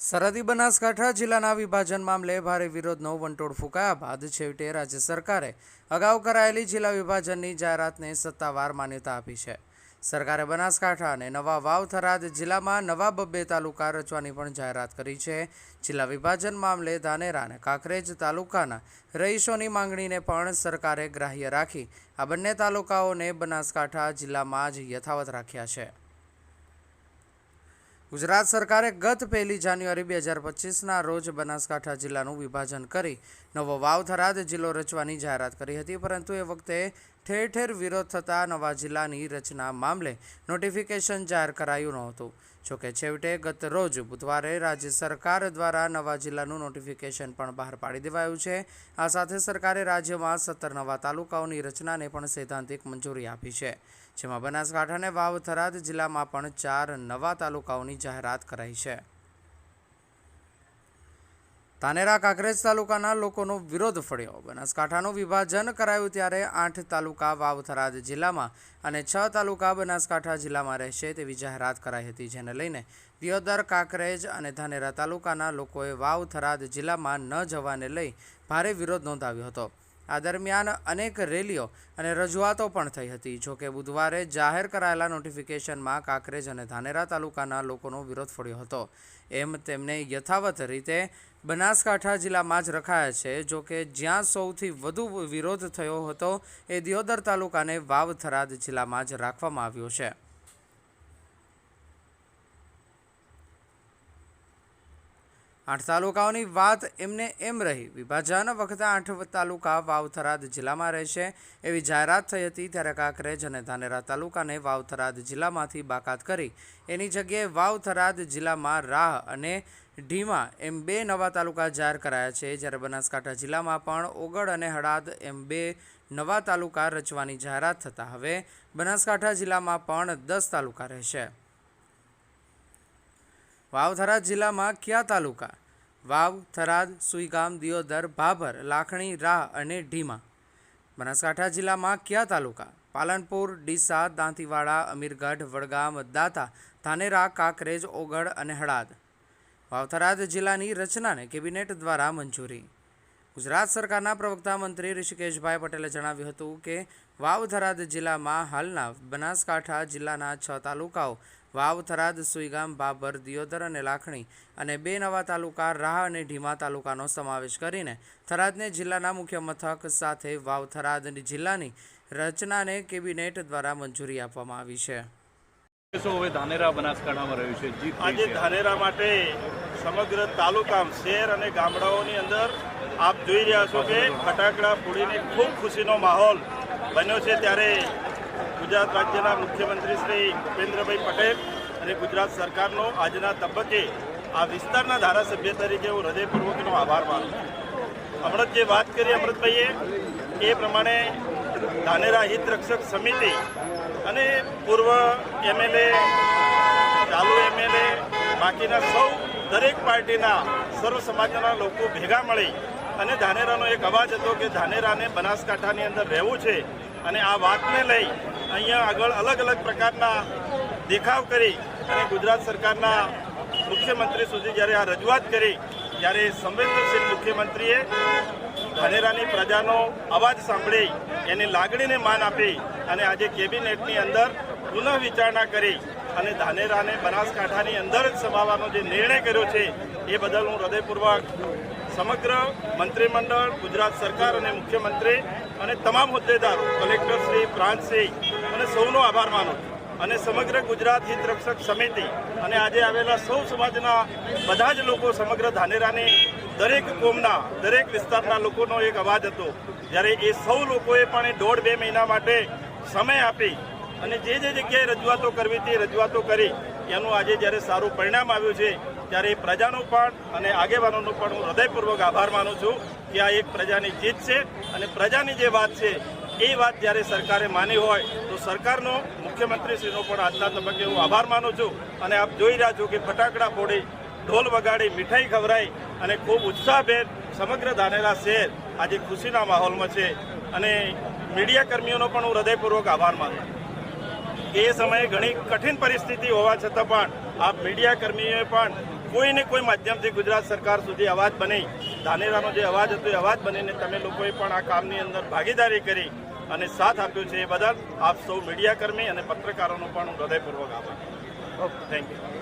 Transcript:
સરહદી બનાસકાંઠા જિલ્લાના વિભાજન મામલે ભારે વિરોધનો વંટોળ ફૂંકાયા બાદ છેવટે રાજ્ય સરકારે અગાઉ કરાયેલી જિલ્લા વિભાજનની જાહેરાતને સત્તાવાર માન્યતા આપી છે. સરકારે બનાસકાંઠા અને નવા વાવ થરાદ જિલ્લામાં નવા બબ્બે તાલુકા રચવાની પણ જાહેરાત કરી છે. જિલ્લા વિભાજન મામલે ધાનેરા અને કાંકરેજ તાલુકાના રહીશોની માંગણીને પણ સરકારે ગ્રાહ્ય રાખી આ બંને તાલુકાઓને બનાસકાંઠા જિલ્લામાં જ યથાવત રાખ્યા છે. ગુજરાત સરકારે ગત પહેલી જાન્યુઆરી બે હજાર પચીસના રોજ બનાસકાંઠા જિલ્લાનું વિભાજન કરી નવો વાવ થરાદ જિલ્લો રચવાની જાહેરાત કરી હતી, પરંતુ એ વખતે ઠેર ઠેર વિરોધ થતાં નવા જિલ્લાની રચના મામલે નોટિફિકેશન જાહેર કરાયું નહોતું. જોકે છેવટે ગત રોજ બુધવારે રાજ્ય સરકાર દ્વારા નવા જિલ્લાનું નોટિફિકેશન પણ બહાર પાડી દેવાયું છે. આ સાથે સરકારે રાજ્યમાં સત્તર નવા તાલુકાઓની રચનાને પણ સૈદ્ધાંતિક મંજૂરી આપી છે. જેમાં બનાસકાંઠા અને વાવ થરાદ જિલ્લામાં પણ ચાર નવા તાલુકાઓની જાહેરાત કરાઈ છે. તાનેરા કાંકરેજ તાલુકાના લોકોનો વિરોધ ફળ્યો. બનાસકાંઠાનું વિભાજન કરાયું ત્યારે આઠ તાલુકા વાવ થરાદ જિલ્લામાં અને છ તાલુકા બનાસકાંઠા જિલ્લામાં રહેશે તેવી જાહેરાત કરાઈ હતી, જેને લઈને દિયોદર, કાંકરેજ અને ધાનેરા તાલુકાના લોકોએ વાવ થરાદ જિલ્લામાં ન જવાને લઈ ભારે વિરોધ નોંધાવ્યો હતો. આ દરમિયાન અનેક રેલીઓ અને રજૂઆતો પણ થઈ હતી. જોકે બુધવારે જાહેર કરાયેલા નોટિફિકેશનમાં કાંકરેજ અને ધાનેરા તાલુકાના લોકોનો વિરોધ ફળ્યો હતો. એમ તેમને યથાવત રીતે બનાસકાંઠા જિલ્લામાં જ રખાયા છે. જોકે જ્યાં સૌથી વધુ વિરોધ થયો હતો એ દિયોદર તાલુકાને વાવ થરાદ જિલ્લામાં જ રાખવામાં આવ્યો છે. આઠ તાલુકાઓની વાત એમને એમ રહી. વિભાજન વખતે આઠ તાલુકા વાવ થરાદ જિલ્લામાં રહેશે. એવી જાહેરાત થઈ હતી ત્યારે કાંકરેજ અને ધાનેરા તાલુકાને વાવ થરાદ જિલ્લામાંથી બાકાત કરી. એની જગ્યાએ વાવ થરાદ જિલ્લામાં રાહ અને ઢીમા એમ બે નવા તાલુકા જાહેર કરાયા છે. જ્યારે બનાસકાંઠા જિલ્લામાં પણ ઓગળ અને હળાદ એમ બે નવા તાલુકા રચવાની જાહેરાત થતાં હવે બનાસકાંઠા જિલ્લામાં પણ દસ તાલુકા રહેશે. વાવ થરાદ જિલ્લામાં કયા તાલુકા? વાવ થરાદ સુઈગામ, દિયોદર, ભાભર, લાખણી, રાહ અને ઢીમા. બનાસકાંઠા જિલ્લામાં કયા તાલુકા? પાલનપુર, ડીસા, દાંતીવાડા, અમીરગઢ, વડગામ, દાતા, ધાનેરા, કાંકરેજ ઓગળ અને હળાદ. વાવથરાદ જિલ્લાની રચનાને કેબિનેટ દ્વારા મંજૂરી. ગુજરાત સરકારના પ્રવક્તા મંત્રી ઋષિકેશભાઈ પટેલે જણાવ્યું હતું કે વાવથરાદ જિલ્લામાં હાલના બનાસકાંઠા જિલ્લાના છ તાલુકાઓ વાવ થરાદ સુઈગામ બાબર દિયોદર અને લાખણી અને બે નવા તાલુકા રાહ અને ઢીમા તાલુકાનો સમાવેશ કરીને થરાદને જિલ્લાના મુખ્ય મથક સાથે વાવ થરાદ જિલ્લાની રચનાને કેબિનેટ દ્વારા મંજૂરી આપવામાં આવી છે. શું હવે ધાનેરા બનાસકાંઠામાં રહ્યું છે? આજે ધાનેરા માટે સમગ્ર તાલુકા શહેર અને ગામડાઓની અંદર આપ જોઈ રહ્યા છો કે ફટાકડા ફોડીને ખૂબ ખુશીનો માહોલ બન્યો છે. ત્યારે ગુજરાત રાજ્યના મુખ્યમંત્રી શ્રી ભૂપેન્દ્રભાઈ પટેલ અને ગુજરાત સરકારનો આજના તબક્કે આ વિસ્તારના ધારાસભ્ય તરીકે હું હૃદયપૂર્વકનો આભાર માનું છું. હમણાં જે વાત કરી અમૃતભાઈએ, એ પ્રમાણે ધાનેરા હિતરક્ષક સમિતિ અને પૂર્વ એમએલએ, ચાલુ એમએલએ, બાકીના સૌ દરેક પાર્ટીના સર્વ સમાજના લોકો ભેગા મળી અને ધાનેરાનો એક અવાજ હતો કે ધાનેરાને બનાસકાંઠાની અંદર રહેવું છે. અને આ વાતને લઈ અહીંયા આગળ અલગ અલગ પ્રકારના દેખાવ કરી અને ગુજરાત સરકારના મુખ્યમંત્રી સુધી જ્યારે આ રજૂઆત કરી, ત્યારે સંવેદનશીલ મુખ્યમંત્રીએ ધાનેરાની પ્રજાનો અવાજ સાંભળી, એની લાગણીને માન આપી અને આજે કેબિનેટની અંદર પુનઃ વિચારણા કરી અને ધાનેરાને બનાસકાંઠાની અંદર જ સમાવવાનો જે નિર્ણય કર્યો છે, એ બદલ હું હૃદયપૂર્વક સમગ્ર મંત્રીમંડળ, ગુજરાત સરકાર અને મુખ્યમંત્રી અને તમામ હોદ્દેદારો, કલેક્ટરશ્રી, પ્રાંતશ્રી, અને સૌનો આભાર માનું અને સમગ્ર ગુજરાત હિત રક્ષક સમિતિ અને આજે આવેલા સૌ સમાજના બધા જ લોકો સમગ્ર ધાનેરાની દરેક કોમના, દરેક વિસ્તારના લોકોનો એક અવાજ હતો. જ્યારે એ સૌ લોકોએ પણ એ દોઢ બે મહિના માટે સમય આપી અને જે જે જગ્યાએ રજૂઆતો કરવી હતી રજૂઆતો કરી. એનું આજે જ્યારે સારું પરિણામ આવ્યું છે ત્યારે પ્રજાનો પણ અને આગેવાનોનો પણ હું હૃદયપૂર્વક આભાર માનું છું કે આ એક પ્રજાની જીત છે અને પ્રજાની જે વાત છે, એ વાત જ્યારે સરકારે માની હોય, તો સરકારનો, મુખ્યમંત્રીશ્રીનો પણ આજના તબક્કે હું આભાર માનું છું. અને આપ જોઈ રહ્યા છો કે ફટાકડા ફોડી, ઢોલ વગાડી, મીઠાઈ ખવડાઈ અને ખૂબ ઉત્સાહભેર સમગ્ર ધાનેરા શહેર આજે ખુશીના માહોલમાં છે. અને મીડિયા કર્મીઓનો પણ હું હૃદયપૂર્વક આભાર માનું એ સમયે ઘણી કઠિન પરિસ્થિતિ હોવા છતાં પણ આ મીડિયા કર્મીઓએ પણ કોઈ ને કોઈ માધ્યમથી ગુજરાત સરકાર સુધી અવાજ બની ધાનેરાનો જે અવાજ હતો એ અવાજ બનીને તમે લોકોએ પણ આ કામની અંદર ભાગીદારી કરી અને સાથ આપ્યો છે એ બદલ આપ સૌ મીડિયાકર્મી અને પત્રકારોનો પણ હું હૃદયપૂર્વક આભાર. Thank you